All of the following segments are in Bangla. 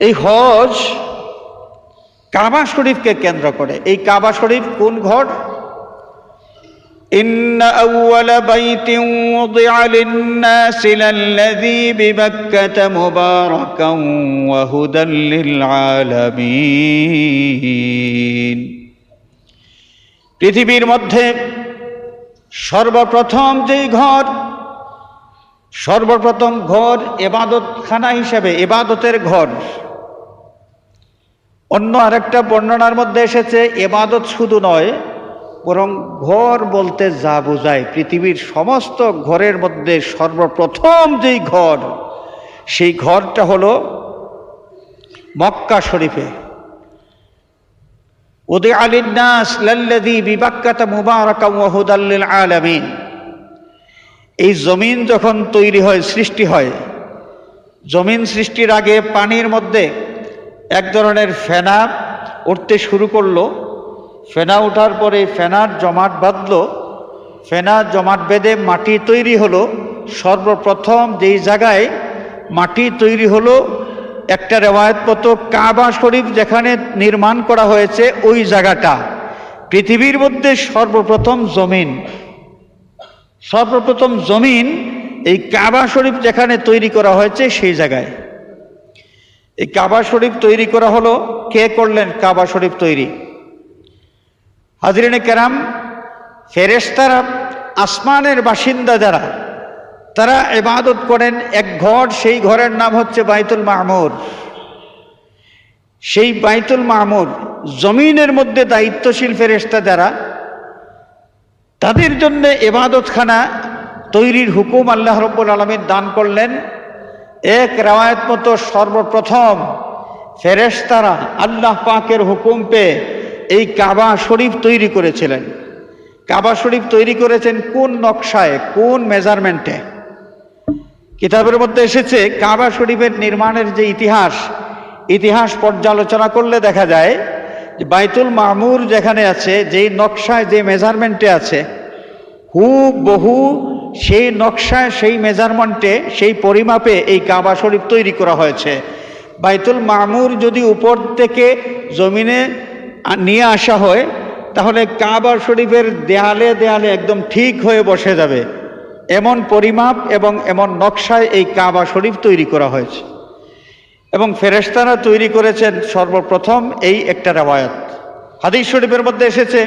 এই হজ কাবা শরীফকে কেন্দ্র করে এই কাবা শরীফ কোন ঘর إن أول بيت وضع للناس للذي ببكة مباركا وهدى للعالمين পৃথিবীর মধ্যে সর্বপ্রথম যেই ঘর সর্বপ্রথম ঘর এবাদতখানা হিসেবে এবাদতের ঘর অন্য আরেকটা বর্ণনার মধ্যে এসেছে, এবাদত শুধু নয়, বরং ঘর বলতে যা বোঝায়, পৃথিবীর সমস্ত ঘরের মধ্যে সর্বপ্রথম যেই ঘর, সেই ঘরটা হলো মক্কা শরীফে। উদে আলিন্নাস লাল্লাদি বিবাক্কাতা মুবারাকা ওয়াহুদাল্লিল আলামিন। এই জমিন যখন তৈরি হয়, সৃষ্টি হয়, জমিন সৃষ্টির আগে পানির মধ্যে এক ধরনের ফেনা উঠতে শুরু করল। ফেনা ওঠার পরে ফেনার জমাট বাঁধল। ফেনা জমাট বেঁধে মাটি তৈরি হলো। সর্বপ্রথম যেই জায়গায় মাটি তৈরি হলো, একটা রেওয়ায়ত মতো কাবা শরীফ যেখানে নির্মাণ করা হয়েছে, ওই জায়গাটা। পৃথিবীর মধ্যে সর্বপ্রথম জমিন। সর্বপ্রথম জমিন এই কাবা শরীফ যেখানে তৈরি করা হয়েছে, সেই জায়গায়। এই কাবা শরীফ তৈরি করা হলো, কে করলেন কাবা শরীফ তৈরি? হাজরিনে কেরাম ফেরেস্তারা আসমানের বাসিন্দা যারা, তারা এবাদত করেন, এক ঘর, সেই ঘরের নাম হচ্ছে বাইতুল মামুর। সেই বাইতুল মামুর জমিনের মধ্যে দায়িত্বশীল ফেরেস্তা যারা, তাদের জন্য এবাদতখানা তৈরির হুকুম আল্লাহ রব্বুল আলমীর দান করলেন। এক রাওয়ায়ত মতো সর্বপ্রথম ফেরেশতারা আল্লাহ পাকের হুকুম পেয়ে এই কাবা শরীফ তৈরি করেছিলেন। কাবা শরীফ তৈরি করেছেন কোন নকশায়, কোন মেজারমেন্টে কিতাবের মধ্যে এসেছে, কাবা শরীফের নির্মাণের যে ইতিহাস ইতিহাস পর্যালোচনা করলে দেখা যায় যে বাইতুল মামুর যেখানে আছে, যেই নকশায়, যে মেজারমেন্টে আছে হু বহু সেই নকশায়, সেই মেজারমেন্টে, সেই পরিমাপে এই কাবা শরীফ তৈরি করা হয়েছে। বাইতুল মামুর যদি উপর থেকে জমিনে নিয়ে আসা হয়, তাহলে কাবা শরীফের দেয়ালে দেয়ালে একদম ঠিক হয়ে বসে যাবে। এমন পরিমাপ এবং এমন নকশায় এই কাবা শরীফ তৈরি করা হয়েছে। এবং ফেরেশতারা তৈরি করেছেন সর্বপ্রথম এই একটা রেওয়ায়ত। হাদিস শরীফের মধ্যে এসেছে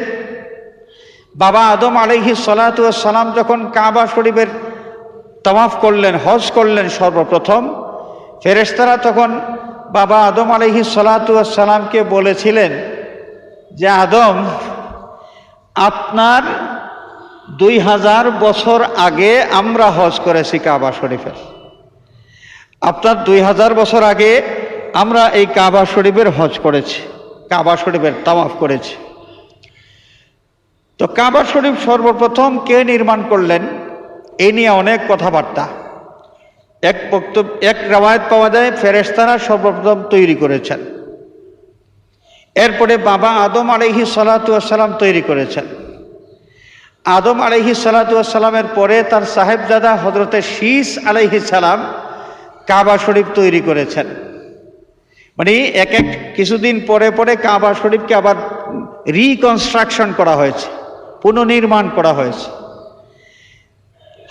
বাবা আদম আলহি সালাম যখন কাবা শরীফের তমাফ করলেন, হজ করলেন সর্বপ্রথম ফেরেস্তারা তখন বাবা আদম আলহি সালামকে বলেছিলেন যে, আদম, আপনার দুই হাজার বছর আগে আমরা হজ করেছি কাবা শরীফের। আপনার দুই হাজার বছর আগে আমরা এই কাবা শরীফের হজ করেছি, কাবা শরীফের তামাফ করেছি। তো কাবা শরীফ সর্বপ্রথম কে নির্মাণ করলেন? এই নিয়ে অনেক কথাবার্তা। এক বক্তব্য এক রেওয়ায়ত পাওয়া যায় ফেরেস্তারা সর্বপ্রথম তৈরি করেছেন। এরপরে বাবা আদম আলহি সালাতাম তৈরি করেছেন। আদম আলহি সালাতামের পরে তার সাহেবজাদা হজরতে শীষ আলহি সালাম কাবা শরীফ তৈরি করেছেন। মানে এক এক কিছুদিন পরে পরে কাবা শরীফকে আবার রিকনস্ট্রাকশন করা হয়েছে। পুনর্নির্মাণ করা হয়েছে।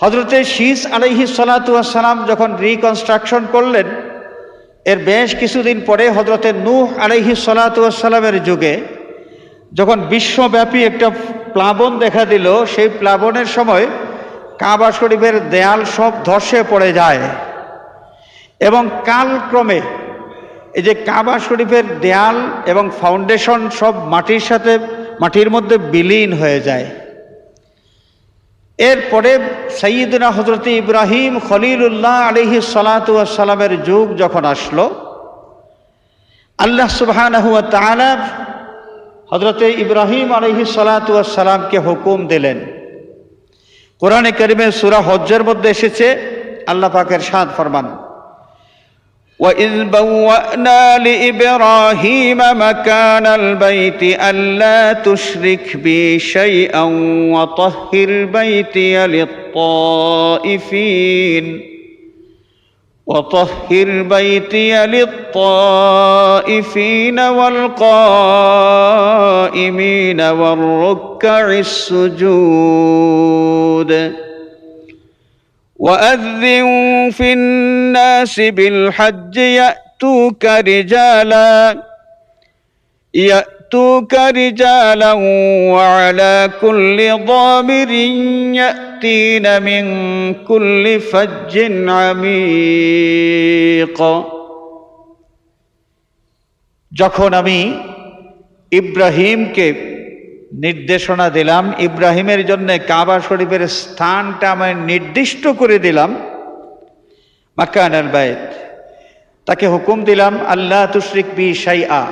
হজরতে শীষ আলহি সালাতাম যখন রিকনস্ট্রাকশন করলেন, এর বেশ কিছুদিন পরে হজরতে নূহ আলহি সালাতামের যুগে যখন বিশ্বব্যাপী একটা প্লাবন দেখা দিল, সেই প্লাবনের সময় কাবা শরীফের দেয়াল সব ধসে পড়ে যায়। এবং কালক্রমে এই যে কাবা শরীফের দেয়াল এবং ফাউন্ডেশন সব মাটির সাথে মাটির মধ্যে বিলীন হয়ে যায়। এরপরে সঈদনা হজরত ইব্রাহিম খলিলুল্লাহ আলহি সালাতামের যুগ যখন আসলো, আল্লাহ সুবাহ হজরত ইব্রাহিম আলহি সালাতামকে হুকুম দিলেন। কোরআনে করিমের সুরা হজ্জের মধ্যে এসেছে, আল্লাহ পাকের সাদ ফরমান। وإذ بوأنا لإبراهيم مكان البيت ألا تشرك بي شيئا وطهر بيتي للطائفين وطهر بيتي للطائفين والقائمين والركع السجود واذن في الناس بالحج ياتوك رجالا ياتوك رجالا وعلى كل ضامر ياتين من كل فج عميق যখন আমি ইব্রাহিমকে নির্দেশনা দিলাম, ইব্রাহিমের জন্য কাবা শরীফের স্থানটা আমি নির্দিষ্ট করে দিলাম। মাকান আল তাকে হুকুম দিলাম আল্লাহ তুশরিক বি সাই আ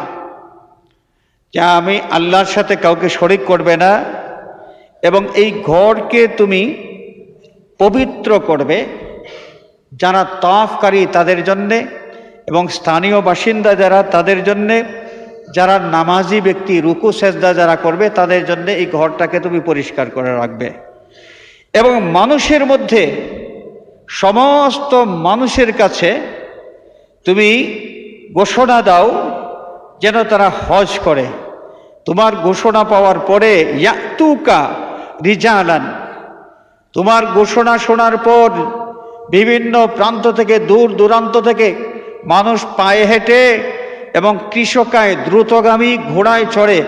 যে আমি আল্লাহর সাথে কাউকে শরিক করবে না, এবং এই ঘরকে তুমি পবিত্র করবে, যারা তাফকারী তাদের জন্যে, এবং স্থানীয় বাসিন্দা যারা তাদের জন্যে যারা নামাজি ব্যক্তি, রুকু, সেজদা যারা করবে, তাদের জন্য এই ঘরটাকে তুমি পরিষ্কার করে রাখবে। এবং মানুষের মধ্যে সমস্ত মানুষের কাছে তুমি ঘোষণা দাও যেন তারা হজ করে। তোমার ঘোষণা পাওয়ার পরে, ইয়াতুকা রিজালান। তোমার ঘোষণা শোনার পর বিভিন্ন প্রান্ত থেকে, দূর দূরান্ত থেকে মানুষ পায়ে হেঁটে এবং কৃষকায় দ্রুতগামী ঘোড়ায় চড়ে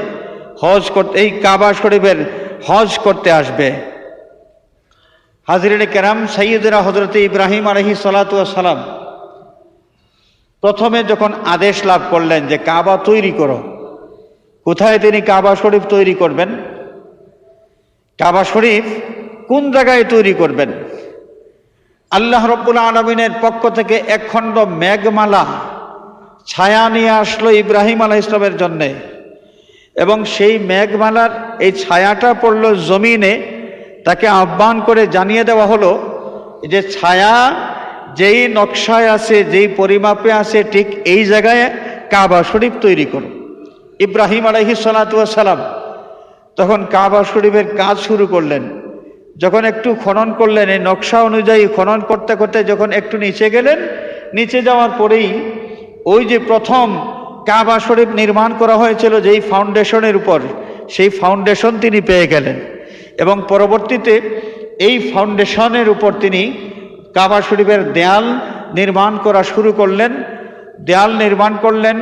হজ করতে এই কাবা শরীফের হজ করতে আসবে। হাজরিনে কেরাম সৈয়দরা হজরত ইব্রাহিম আলহি সালাম প্রথমে যখন আদেশ লাভ করলেন যে কাবা তৈরি করো, কোথায় তিনি কাবা শরীফ তৈরি করবেন? কাবা শরীফ কোন জায়গায় তৈরি করবেন? আল্লাহ রব্বুল আলমিনের পক্ষ থেকে একখণ্ড মেঘমালা ছায়া নিয়ে আসলো ইব্রাহিম আলাহ ইসলামের জন্যে। এবং সেই মেঘমালার এই ছায়াটা পড়ল জমিনে, তাকে আহ্বান করে জানিয়ে দেওয়া হলো যে ছায়া যেই নকশায় আছে, যেই পরিমাপে আছে, ঠিক এই জায়গায় কাবা শরীফ তৈরি করো ইব্রাহিম আলহি সালাম তখন কাবা শরীফের কাজ শুরু করলেন। যখন একটু খনন করলেন, এই নকশা অনুযায়ী খনন করতে করতে যখন একটু নিচে গেলেন, নিচে যাওয়ার পরেই ওই যে প্রথম কাবা শরীফ নির্মাণ করা হয়েছিল, যেই ফাউন্ডেশনের উপর, সেই ফাউন্ডেশন তিনি পেয়ে গেলেন। এবং পরবর্তীতে এই ফাউন্ডেশনের উপর তিনি কাবা শরীফের দেয়াল নির্মাণ করা শুরু করলেন। দেয়াল নির্মাণ করলেন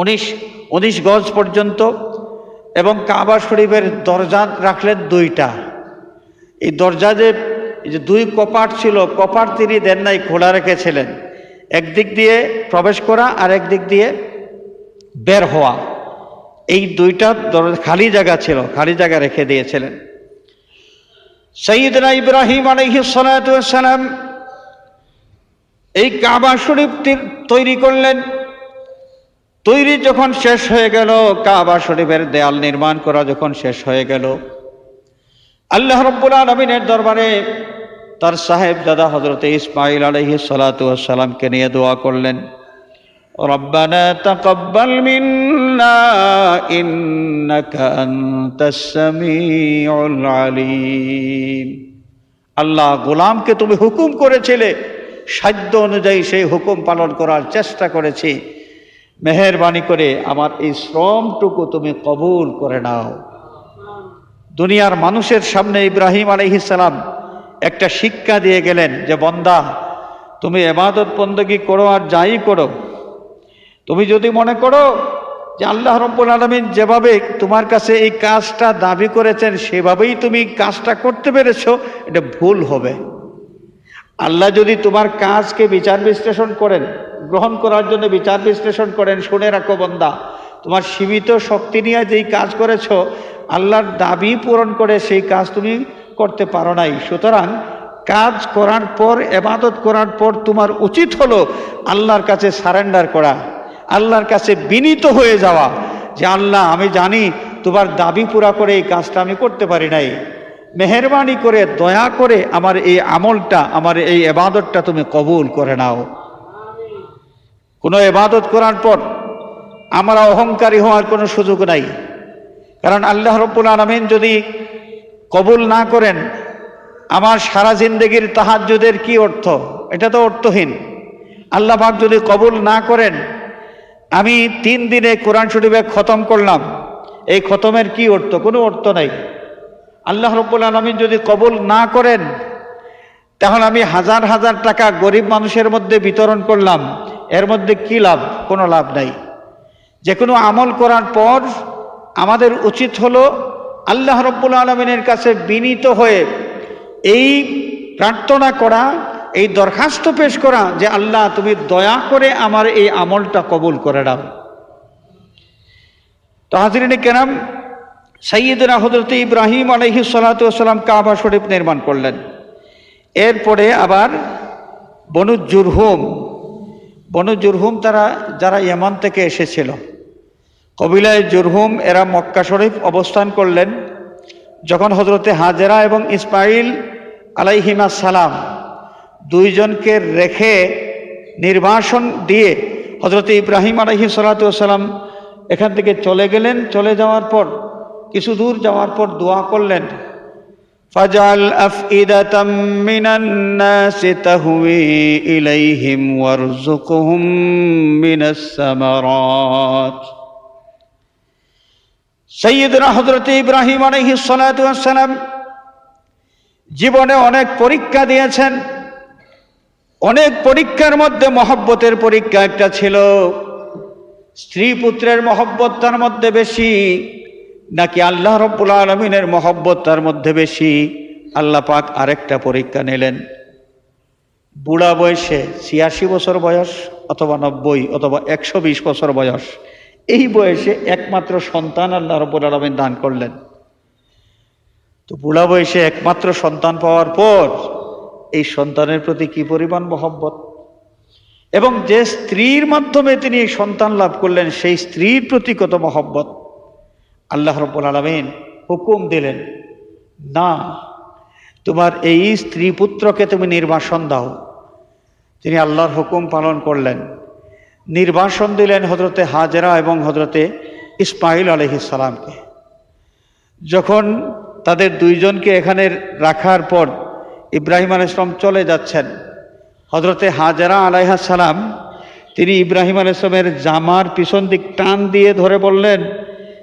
উনিশ উনিশ গজ পর্যন্ত এবং কাবা শরীফের দরজা রাখলেন দুইটা। এই দরজা যে দুই কপাট ছিল, কপাট তিনি দেন নাই, খোলা রেখেছিলেন। একদিক দিয়ে প্রবেশ করা আর একদিক দিয়ে বের হওয়া। এই দুইটা খালি জায়গা ছিল, খালি জায়গা রেখে দিয়েছিলেন। সঈদনা ইব্রাহিম আলহিসাল্লাম এই কাবা শরীফ তৈরি করলেন। তৈরি যখন শেষ হয়ে গেল, কাবা শরীফের দেয়াল নির্মাণ করা যখন শেষ হয়ে গেল, আল্লাহ রব্বুল আলমিনের দরবারে তার সাহেব দাদা হজরত ইসমাইল আলহি সালাতামকে নিয়ে দোয়া করলেন ربنا تقبل منا إنك أنت السميع العليم আল্লাহ গোলামকে তুমি হুকুম করেছিলে সাধ্য অনুযায়ী সেই হুকুম পালন করার চেষ্টা করেছি মেহরবানি করে আমার এই শ্রমটুকু তুমি কবুল করে নাও দুনিয়ার মানুষের সামনে ইব্রাহিম আলহিসাল্লাম একটা শিক্ষা দিয়ে গেলেন যে, বন্দা, তুমি এবাদত বন্দগি করো আর যাই করো। তুমি যদি মনে করো যে, আল্লাহ রব্বুল আলমিন যেভাবে তোমার কাছে এই কাজটা দাবি করেছেন, সেভাবেই তুমি কাজটা করতে পেরেছ, এটা ভুল হবে। আল্লাহ যদি তোমার কাজকে বিচার বিশ্লেষণ করেন, গ্রহণ করার জন্য বিচার বিশ্লেষণ করেন, শুনে রাখো বন্দা, তোমার সীমিত শক্তি নিয়ে যেই কাজ করেছ, আল্লাহর দাবি পূরণ করে সেই কাজ তুমি করতে পারো নাই। সুতরাং কাজ করার পর এবাদত করার পর তোমার উচিত হলো আল্লাহর কাছে সারেন্ডার করা, আল্লাহর কাছে বিনীত হয়ে যাওয়া যে, আল্লাহ, আমি জানি তোমার দাবি পুরা করে এই কাজটা আমি করতে পারি নাই। মেহরবানি করে, দয়া করে আমার এই আমলটা, আমার এই এবাদতটা তুমি কবুল করে নাও। কোনো এবাদত করার পর আমরা অহংকারী হওয়ার কোনো সুযোগ নাই। কারণ আল্লাহ রব্বুল আলমিন যদি কবুল না করেন, আমার সারা জিন্দগির তাহাজ্জুদের কি অর্থ? এটা তো অর্থহীন। আল্লাহ পাক যদি কবুল না করেন, আমি তিন দিনে কোরআন শরীফে খতম করলাম। এই খতমের কি অর্থ? কোনো অর্থ নাই। আল্লাহ রব্বুল আলমিন যদি কবুল না করেন, তাহলে আমি হাজার হাজার টাকা গরিব মানুষের মধ্যে বিতরণ করলাম। এর মধ্যে কি লাভ? কোনো লাভ নাই। যে কোনো আমল করার পর আমাদের উচিত হলো আল্লাহ রব্বুল আলমিনের কাছে বিনীত হয়ে এই প্রার্থনা করা, এই দরখাস্ত পেশ করা যে আল্লাহ তুমি দয়া করে আমার এই আমলটা কবুল করে দাও তো হাজরিনে কেরাম সৈয়দনা হজরত ইব্রাহিম আলহি সালাতাম কাবা শরীফ নির্মাণ করলেন। এরপরে আবার বনু জুরহুম তারা, যারা ইয়ামান থেকে এসেছিল। কবিলায় জুরহুম এরা মক্কা শরীফ অবস্থান করলেন যখন হজরতে হাজেরা এবং ইসমাইল আলাইহিমা সালাম দুইজনকে রেখে নির্বাসন দিয়ে হজরতে ইব্রাহিম আলহি সালাতাম এখান থেকে চলে গেলেন চলে যাওয়ার পর কিছু দূর যাওয়ার পর দোয়া করলেন فاجعل أفئدة من الناس تهوي إليهم وارزقهم من الثمرات সৈয়দরা হজরত ইব্রাহিম আলহি সালাম জীবনে অনেক পরীক্ষা দিয়েছেন। অনেক পরীক্ষার মধ্যে মহব্বতের পরীক্ষা একটা ছিল। স্ত্রী পুত্রের মহব্বত তার মধ্যে বেশি, নাকি আল্লাহ রব্বুল আলমিনের মহব্বত তার মধ্যে বেশি? আল্লাহ পাক আরেকটা পরীক্ষা নিলেন। বুড়া বয়সে ছিয়াশি বছর বয়স অথবা নব্বই অথবা একশো বিশ বছর বয়স। এই বয়সে একমাত্র সন্তান আল্লাহ রব্বুল আলমিন দান করলেন। তো বুড়া বয়সে একমাত্র সন্তান পাওয়ার পর এই সন্তানের প্রতি কি পরিমাণ মহব্বত? এবং যে স্ত্রীর মাধ্যমে তিনি এই সন্তান লাভ করলেন, সেই স্ত্রীর প্রতি কত মহব্বত? আল্লাহ রব্বুল আলমিন হুকুম দিলেন, না, তোমার এই স্ত্রী পুত্রকে তুমি নির্বাসন দাও। তিনি আল্লাহর হুকুম পালন করলেন। নির্বাসন দিলেন হজরতে হাজরা এবং হজরতে ইসমাইল আলহিসালামকে যখন তাদের দুইজনকে এখানে রাখার পর ইব্রাহিম আল ইসলাম চলে যাচ্ছেন হজরতে হাজারা আলাইহাসালাম তিনি ইব্রাহিম আল ইসলামের জামার পিছন দিক টান দিয়ে ধরে বললেন,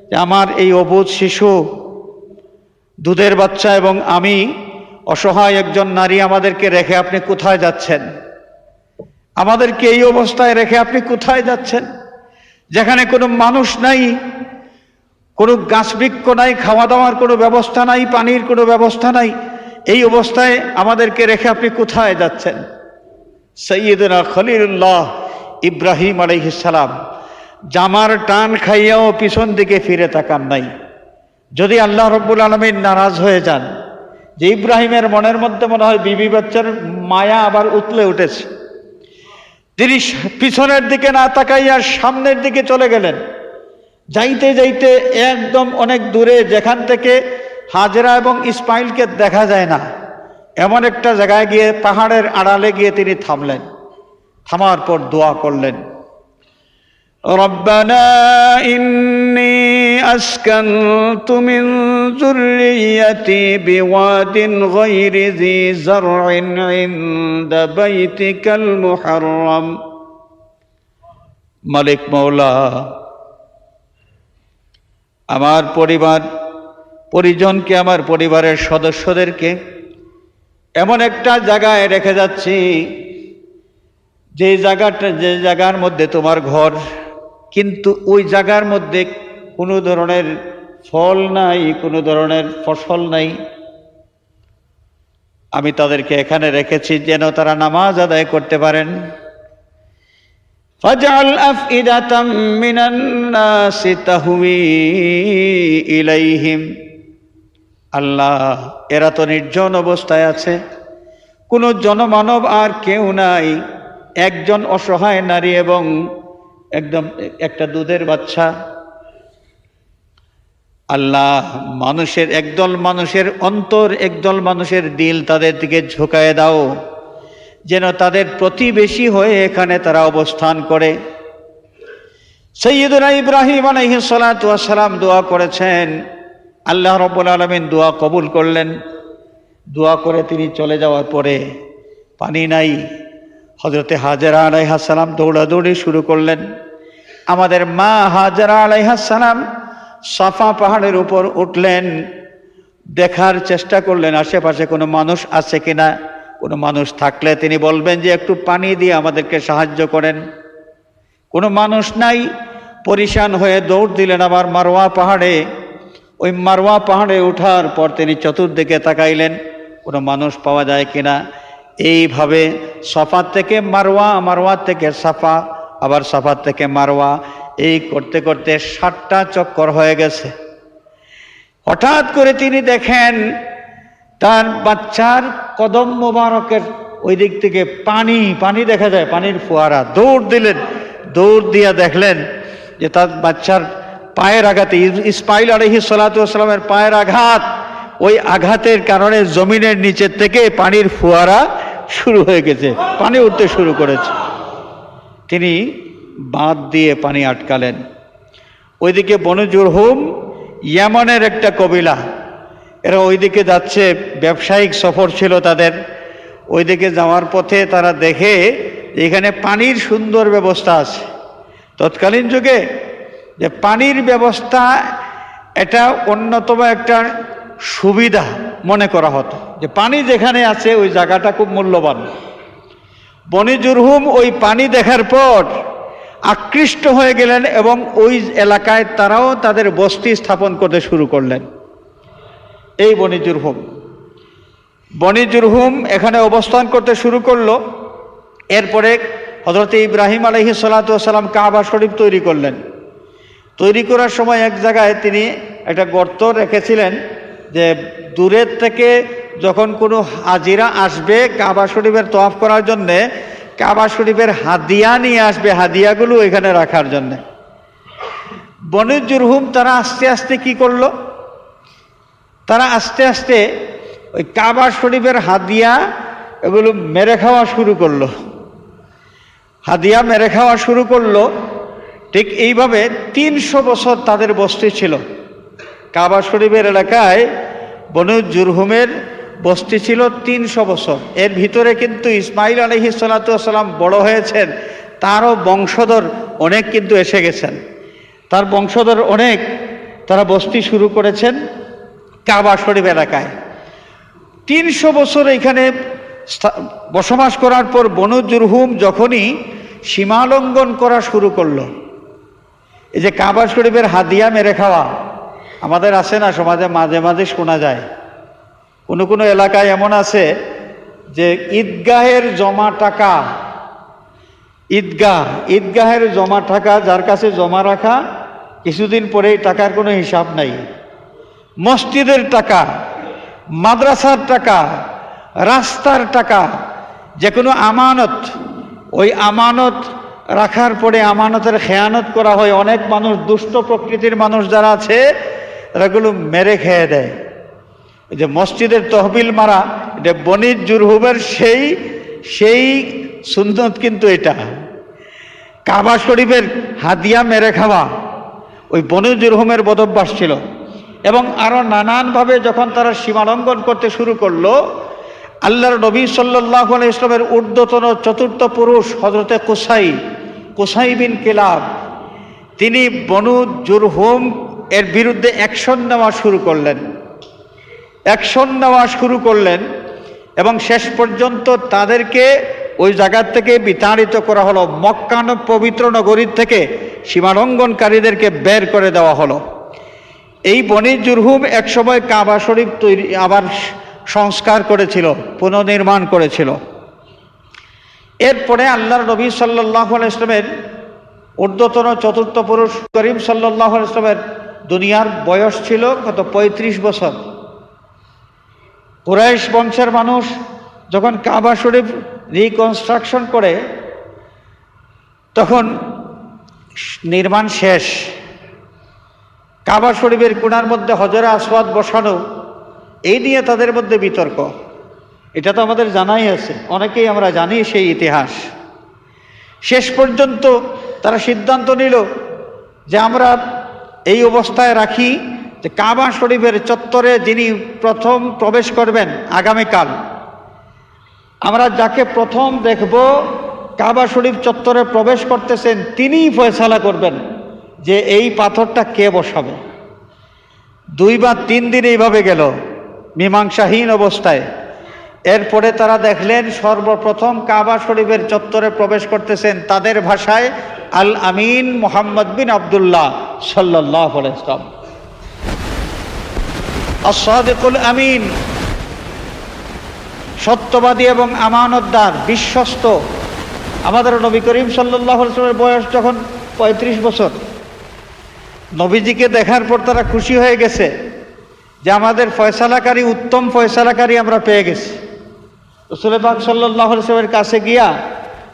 যে আমার এই অবোধ শিশু, দুধের বাচ্চা এবং আমি অসহায় একজন নারী আমাদেরকে রেখে আপনি কোথায় যাচ্ছেন? আমাদেরকে এই অবস্থায় রেখে আপনি কোথায় যাচ্ছেন? যেখানে কোনো মানুষ নাই, কোনো গাছবৃক্ষ নাই খাওয়া দাওয়ার কোনো ব্যবস্থা নাই, পানির কোনো ব্যবস্থা নাই, এই অবস্থায় আমাদেরকে রেখে আপনি কোথায় যাচ্ছেন? সৈয়দনা খলিলুল্লাহ ইব্রাহিম আলহিসাল্লাম জামার টান খাইয়াও পিছন দিকে ফিরে তাকান নাই। যদি আল্লাহ রব্বুল আলমীর নারাজ হয়ে যান, যে ইব্রাহিমের মনের মধ্যে মনে হয় বিবি বাচ্চার মায়া আবার উতলে উঠেছে। তিনি পিছনের দিকে না তাকাইয়া সামনের দিকে চলে গেলেন। যাইতে যাইতে একদম অনেক দূরে যেখান থেকে হাজরা এবং ইসমাইলকে দেখা যায় না, এমন একটা জায়গায় গিয়ে পাহাড়ের আড়ালে গিয়ে তিনি থামলেন। থামার পর দোয়া করলেন, রব্বানা ইন্নি أسكنت من ذريتي بواد غير ذي زرع عند بيتك المحرم মালিক মৌলা আমার পরিবার পরিজনকে আমার পরিবারের সদস্যদেরকে এমন একটা জায়গায় রেখে যাচ্ছি যে জায়গাটা যে জায়গার মধ্যে তোমার ঘর কিন্তু ওই জায়গার মধ্যে কোনো ধরনের ফল নাই কোনো ধরনের ফসল নাই আমি তাদেরকে এখানে রেখেছি যেন তারা নামাজ আদায় করতে পারেন فاجعل أفئدة من الناس تهوي إليهم আল্লাহ এরা তো নির্জন অবস্থায় আছে কোনো জনমানব আর কেউ নাই একজন অসহায় নারী এবং একদম একটা দুধের বাচ্চা আল্লাহ মানুষের, একদল মানুষের অন্তর, একদল মানুষের দিল তাদের দিকে ঝুঁকায় দাও। যেন তাদের প্রতিবেশী হয়ে এখানে তারা অবস্থান করে। সৈয়দুল্লাহ ইব্রাহিম আলহিসাল্লাম দোয়া করেছেন। আল্লাহ রব্বুল আলমিন দোয়া কবুল করলেন। দোয়া করে তিনি চলে যাওয়ার পরে পানি নাই। হজরতে হাজারা আলাইহাসালাম দৌড়াদৌড়ি শুরু করলেন। আমাদের মা হাজারা আলাইহাসালাম সাফা পাহাড়ের উপর উঠলেন, দেখার চেষ্টা করলেন, আশেপাশে কোনো মানুষ আছে কিনা? কোনো মানুষ থাকলে তিনি বলবেন যে, একটু পানি দিয়ে আমাদেরকে সাহায্য করেন। কোনো মানুষ নাই, পরিশান হয়ে দৌড় দিলেন আবার মারোয়া পাহাড়ে। ওই মারোয়া পাহাড়ে ওঠার পর তিনি চতুর্দিকে তাকাইলেন, কোনো মানুষ পাওয়া যায় কিনা? এইভাবে সফার থেকে মারোয়া মারোয়া থেকে সাফা, আবার সাফার থেকে মারোয়া এই করতে করতে ষাটটা চক্কর হয়ে গেছে। হঠাৎ করে তিনি দেখেন তার বাচ্চার কদম মোবারকের ওই দিক থেকে পানি পানি দেখা যায়, পানির ফোয়ারা। দৌড় দিলেন, দৌড় দিয়া দেখলেন যে তার বাচ্চার পায়ের আঘাতে ইস- ইসমাইল আলহি সালাতামের পায়ের আঘাত, ওই আঘাতের কারণে জমিনের নিচের থেকে পানির ফোয়ারা শুরু হয়ে গেছে, পানি উঠতে শুরু করেছে। তিনি বাঁধ দিয়ে পানি আটকালেন। ওইদিকে বনজুর হোম ইয়ামানের একটা কবিলা। এরা ওইদিকে যাচ্ছে, ব্যবসায়িক সফর ছিল তাদের। ওইদিকে যাওয়ার পথে তারা দেখে এখানে পানির সুন্দর ব্যবস্থা আছে। তৎকালীন যুগে যে পানির ব্যবস্থা এটা অন্যতম একটা সুবিধা মনে করা হতো। যে পানি যেখানে আছে, ওই জায়গাটা খুব মূল্যবান। বনিজুরহুম ওই পানি দেখার পর আকৃষ্ট হয়ে গেলেন এবং ওই এলাকায় তারাও তাদের বস্তি স্থাপন করতে শুরু করলেন। এই বনি জুরহুম বনি জুরহুম এখানে অবস্থান করতে শুরু করল। এরপরে হজরত ইব্রাহিম আলহি সালাতাম কাবা শরীফ তৈরি করলেন। তৈরি করার সময় এক জায়গায় তিনি একটা গর্ত রেখেছিলেন যে দূরের থেকে যখন কোনো হাজিরা আসবে কাবা শরীফের তোয়াফ করার জন্যে কাবা শরীফের হাদিয়া নিয়ে আসবে হাদিয়াগুলো এখানে রাখার জন্যে। বনির জুরহুম তারা আস্তে আস্তে কি করল? তারা আস্তে আস্তে ওই কাবা শরীফের হাদিয়া এগুলো মেরে খাওয়া শুরু করল। হাদিয়া মেরে খাওয়া শুরু করল, ঠিক এইভাবে তিনশো বছর তাদের বস্তি ছিল। কাবা শরীফের এলাকায় বনু জুরহুমের বস্তি ছিল তিনশো বছর। এর ভিতরে কিন্তু ইসমাইল আলহি সাল্লাম বড় হয়েছেন, তারও বংশধর অনেক কিন্তু এসে গেছেন। তার বংশধর অনেক, তারা বস্তি শুরু করেছেন কাবা শরীফ এলাকায়। তিনশো বছর এখানে বসবাস করার পর বনু জুরহুম যখনই সীমালঙ্ঘন করা শুরু করল, এই যে কাবা শরীফের হাদিয়া মেরে খাওয়া, আমাদের আছে না সমাজে মাঝে মাঝে শোনা যায়। কোনো কোনো এলাকায় এমন আছে যে ঈদগাহের জমা টাকা, ঈদগাহ, ঈদগাহের জমা টাকা যার কাছে জমা রাখা কিছুদিন পরেই টাকার কোনো হিসাব নাই। মসজিদের টাকা, মাদ্রাসার টাকা, রাস্তার টাকা যে কোনো আমানত, ওই আমানত রাখার পরে আমানতের খেয়ানত করা হয়। অনেক মানুষ, দুষ্ট প্রকৃতির মানুষ যারা আছে তারাগুলো মেরে খেয়ে দেয়। যে মসজিদের তহবিল মারা, এটা বনির জুরহুবের সেই সেই সুন্নত কিন্তু এটা। কাবা শরীফের হাদিয়া মেরে খাওয়া, ওই বনু জুরহুমের বদভ্যাস ছিল। এবং আরও নানানভাবে যখন তারা সীমালঙ্ঘন করতে শুরু করল, আল্লাহর নবী সাল্লাহ ইসলামের ঊর্ধ্বতন চতুর্থ পুরুষ হজরতে কোসাই, কুসাই বিন কেলাব, তিনি বনু জুরহুম এর বিরুদ্ধে অ্যাকশন নেওয়া শুরু করলেন। অ্যাকশন নেওয়া শুরু করলেন এবং শেষ পর্যন্ত তাদেরকে ওই জায়গার থেকে বিতাড়িত করা হলো। মক্কান পবিত্র নগরীর থেকে সীমালঙ্ঘনকারীদেরকে বের করে দেওয়া হলো। এই বনি জুরহুম একসময় কাবা শরীফ তৈরি আবার সংস্কার করেছিল, পুনর্নির্মাণ করেছিল। এরপরে আল্লাহর নবী সাল্লাহ ইসলামের ঊর্ধ্বতন চতুর্থ পুরুষ করিম সাল্লাহ ইসলামের দুনিয়ার বয়স ছিল কত? পঁয়ত্রিশ বছর। কুরাইশ বংশের মানুষ যখন কাবা শরীফ রিকনস্ট্রাকশন করে, তখন নির্মাণ শেষ। কাবা শরীফের কোনার মধ্যে হজরা আসওয়াদ বসানো, এই নিয়ে তাদের মধ্যে বিতর্ক। এটা তো আমাদের জানাই আছে, অনেকেই আমরা জানি সেই ইতিহাস। শেষ পর্যন্ত তারা সিদ্ধান্ত নিল যে আমরা এই অবস্থায় রাখি কাবা শরীফের চত্বরে যিনি প্রথম প্রবেশ করবেন আগামীকাল, আমরা যাকে প্রথম দেখব কাবা শরীফ চত্বরে প্রবেশ করতেছেন, তিনিই ফয়সালা করবেন যে এই পাথরটা কে বসাবে। দুই বা তিন দিন এইভাবে গেল, মীমাংসাহীন অবস্থায়। এরপরে তারা দেখলেন সর্বপ্রথম কাবা শরীফের চত্বরে প্রবেশ করতেছেন তাদের ভাষায় আল আমিন মোহাম্মদ বিন আবদুল্লাহ সাল্লাহ ইসলাম আমিন। সত্যবাদী এবং আমানতদার, বিশ্বস্ত। আমাদের নবী করিম সাল্লাহ বয়স যখন পঁয়ত্রিশ বছর, নবীজিকে দেখার পর তারা খুশি হয়ে গেছে যে আমাদের ফয়সালাকারী, উত্তম ফয়সালাকারী আমরা পেয়ে গেছি। রসুলেবাগ সাল্লাহ সাল্লামের কাছে গিয়া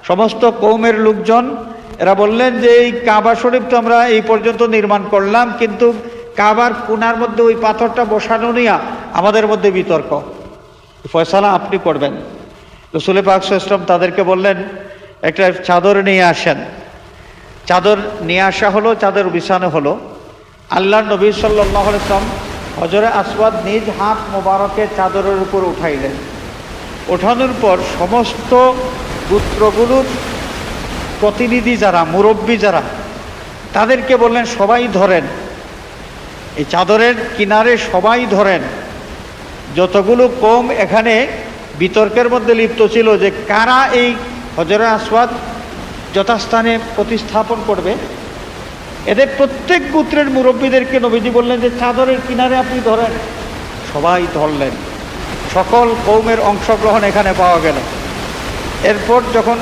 সমস্ত কৌমের লোকজন, এরা বললেন যে এই কাবা শরীফ তো আমরা এই পর্যন্ত নির্মাণ করলাম, কিন্তু কাবার কোনার মধ্যে ওই পাথরটা বসানো নিয়া আমাদের মধ্যে বিতর্ক। ফয়সালা আপনি করবেন। রসুল পাক ইসলাম তাদেরকে বললেন, একটা চাদর নিয়ে আসেন। চাদর নিয়ে আসা হলো, চাদর বিছানো হলো। আল্লাহ নবী সাল্লাহ ইসলাম হজরে আসবাদ নিজ হাত মোবারকে চাদরের উপর উঠাইলেন। ওঠানোর পর সমস্ত গোত্রগুলোর প্রতিনিধি যারা, মুরব্বী যারা, তাদেরকে বললেন, সবাই ধরেন। এই চাদরের কিনারে সবাই ধরেন, যতগুলো কম এখানে বিতর্কের মধ্যে লিপ্ত ছিল যে কারা এই হজরে আসওয়াদ যথাস্থানে প্রতিস্থাপন করবে, এদের প্রত্যেক গোত্রের মুরব্বীদেরকে নবীজি বললেন যে চাদরের কিনারে আপনি ধরেন। সবাই ধরলেন। সকল কৌমের অংশগ্রহণ এখানে পাওয়া গেল। এরপর যখন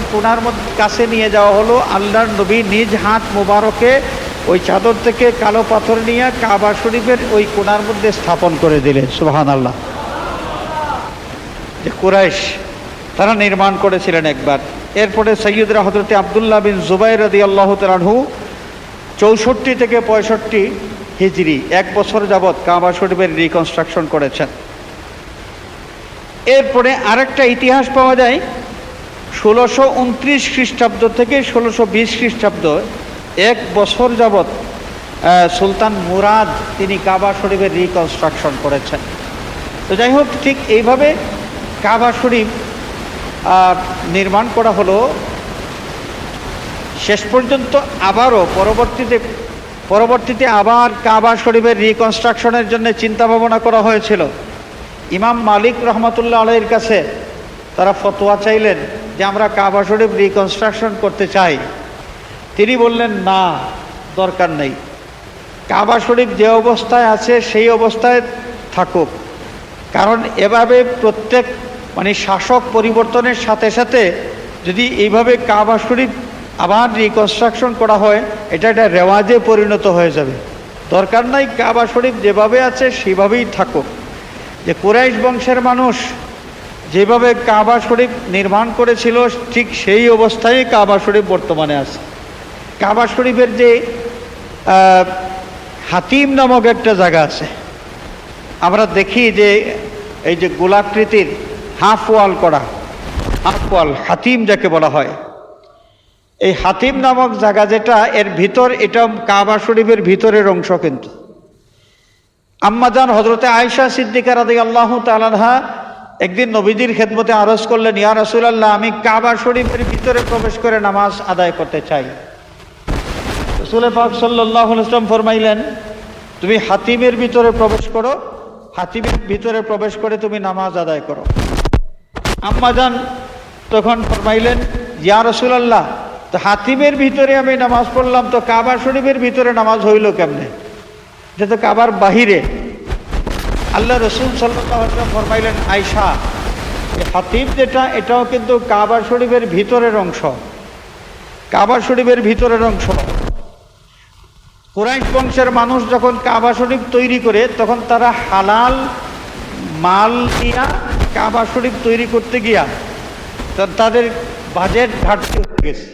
মধ্যে কাছে নিয়ে যাওয়া হলো, আল্লাহর নবী নিজ হাত মুবারকে ওই চাদর থেকে কালো পাথর নিয়ে কাবা শরীফের ওই কোনার মধ্যে স্থাপন করে দিলেন সুবাহান আল্লাহ যে কুরাইশ, তারা নির্মাণ করেছিলেন একবার। এরপরে সৈয়দরা হজরতে আবদুল্লাহ বিন জুবাই রদি আল্লাহ তালাহু চৌষট্টি থেকে পঁয়ষট্টি হিজড়ি এক বছর যাবৎ কাবা শরীফের রিকনস্ট্রাকশন করেছেন। এরপরে আরেকটা ইতিহাস পাওয়া যায়, ষোলোশো উনত্রিশ খ্রিস্টাব্দ থেকে ষোলোশো বিশ খ্রিস্টাব্দ এক বছর যাবৎ সুলতান মুরাদ তিনি কাবা শরীফের রিকনস্ট্রাকশন করেছেন। তো যাই হোক, ঠিক এইভাবে কাবা শরীফ নির্মাণ করা হলো। শেষ পর্যন্ত আবারও পরবর্তীতে পরবর্তীতে আবার কাবা শরীফের রিকনস্ট্রাকশনের জন্য চিন্তা ভাবনা করা হয়েছিল। ইমাম মালিক রহমতুল্লাহ আলাইয়ের কাছে তারা ফতোয়া চাইলেন যে আমরা কাবা শরীফ রিকনস্ট্রাকশন করতে চাই। তিনি বললেন, না, দরকার নেই। কাবা শরীফ যে অবস্থায় আছে, সেই অবস্থায় থাকুক। কারণ এভাবে প্রত্যেক মানে শাসক পরিবর্তনের সাথে সাথে যদি এইভাবে কাবা শরীফ আবার রিকনস্ট্রাকশন করা হয়, এটা একটা রেওয়াজে পরিণত হয়ে যাবে। দরকার নাই কাবা শরীফ যেভাবে আছে, সেভাবেই থাকুক। যে কুরাইশ বংশের মানুষ যেভাবে কাবা শরীফ নির্মাণ করেছিল, ঠিক সেই অবস্থায় কাবা শরীফ বর্তমানে আছে। কাবা শরীফের যে হাতিম নামক একটা জায়গা আছে। আমরা দেখি যে, এই যে গোলাকৃতির হাফ ওয়াল করা, হাফ ওয়াল হাতিম যাকে বলা হয়। এই হাতিম নামক জায়গা যেটা, এর ভিতর এটা কাবা শরীফের ভিতরের অংশ কিন্তু। আম্মাজান হজরতে আয়সা সিদ্দিকার আদি আল্লাহ তালানহা একদিন নবীজির খেদমতে আরজ করলেন, ইয়া রাসূলুল্লাহ, আমি কাবা শরীফের ভিতরে প্রবেশ করে নামাজ আদায় করতে চাই। রসুল পাক সাল্লাহ ইসলাম ফরমাইলেন, তুমি হাতিমের ভিতরে প্রবেশ করো, হাতিমের ভিতরে প্রবেশ করে তুমি নামাজ আদায় করো। আম্মাজান তখন ফরমাইলেন, ইয়া রসুলাল্লাহ, তো হাতিমের ভিতরে আমি নামাজ পড়লাম, তো কাবা শরীফের ভিতরে নামাজ হইল কেমনে? যে তো কাবার বাহিরে। আল্লাহ রসুল সাল্লাম ফরমাইলেন আয়সা হাতিম যেটা, এটাও কিন্তু কাবা শরীফের ভিতরের অংশ। কাবা শরীফের ভিতরের অংশ। কুরাইশ বংশের মানুষ যখন কাবা শরীফ তৈরি করে, তখন তারা হালাল মাল দিয়া কাবা শরীফ তৈরি করতে গিয়া তাদের বাজেট ঘাটতি হয়ে গেছে।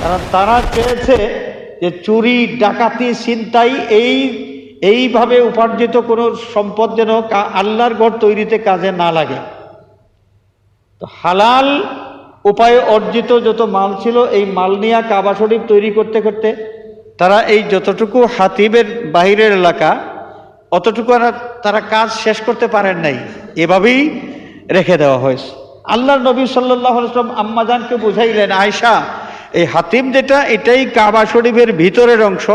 কারণ তারা চেয়েছে যে চুরি, ডাকাতি, ছিনতাই এই এইভাবে উপার্জিত কোনো সম্পদ যেন আল্লাহর ঘর তৈরিতে কাজে না লাগে। তো হালাল উপায়ে অর্জিত যত মাল ছিল, এই মাল নিয়ে কাবা শরীফ তৈরি করতে করতে তারা এই যতটুকু হাতিবের বাহিরের এলাকা, অতটুকু তারা কাজ শেষ করতে পারেন নাই। এভাবেই রেখে দেওয়া হয়েছে। আল্লাহ নবী সাল্লাম আম্মাজানকে বুঝাইলেন আয়সা এই হাতিম যেটা, এটাই কাবা শরীফের ভিতরের অংশ।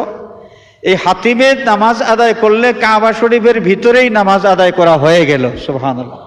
এই হাতিমের নামাজ আদায় করলে কাবা শরীফের ভিতরেই নামাজ আদায় করা হয়ে গেল। সুবহানাল্লাহ।